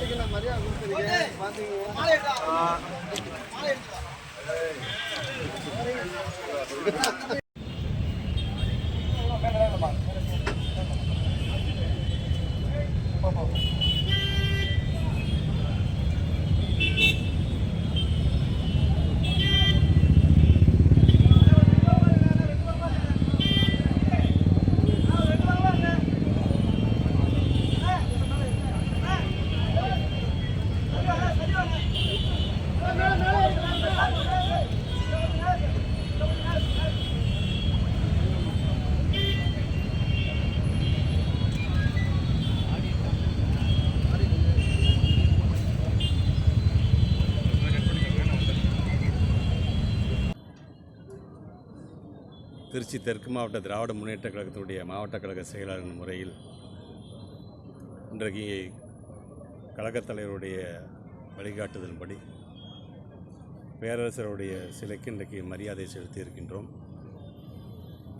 பாத்தீங்களா? திருச்சி தெற்கு மாவட்ட திராவிட முன்னேற்ற கழகத்தினுடைய மாவட்ட கழக செயலாளர் முறையில் இன்றைக்கு கழகத் தலைவருடைய வழிகாட்டுதலின்படி பேரரசருடைய சிலைக்கு இன்றைக்கு மரியாதை செலுத்தி இருக்கின்றோம்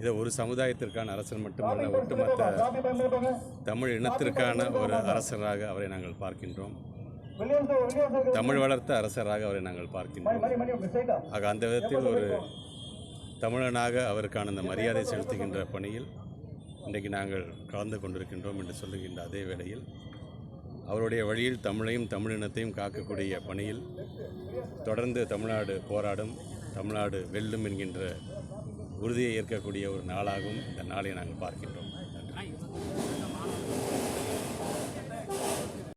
இதை ஒரு சமுதாயத்திற்கான அரசர் மட்டுமல்ல ஒட்டுமொத்த தமிழ் இனத்திற்கான ஒரு அரசராக அவரை நாங்கள் பார்க்கின்றோம். தமிழ் வளர்த்த அரசராக அவரை நாங்கள் பார்க்கின்றோம். ஆக அந்த விதத்தில் ஒரு தமிழனாக அவருக்கான அந்த மரியாதை செலுத்துகின்ற பணியில் இன்றைக்கு நாங்கள் கலந்து கொண்டிருக்கின்றோம் என்று சொல்லுகின்ற அதே வேளையில் அவருடைய வழியில் தமிழையும் தமிழினத்தையும் காக்கக்கூடிய பணியில் தொடர்ந்து தமிழ்நாடு போராடும் தமிழ்நாடு வெல்லும் என்கின்ற உறுதியை ஏற்கக்கூடிய ஒரு நாளாகவும் இந்த நாளை நாங்கள் பார்க்கின்றோம். நன்றி.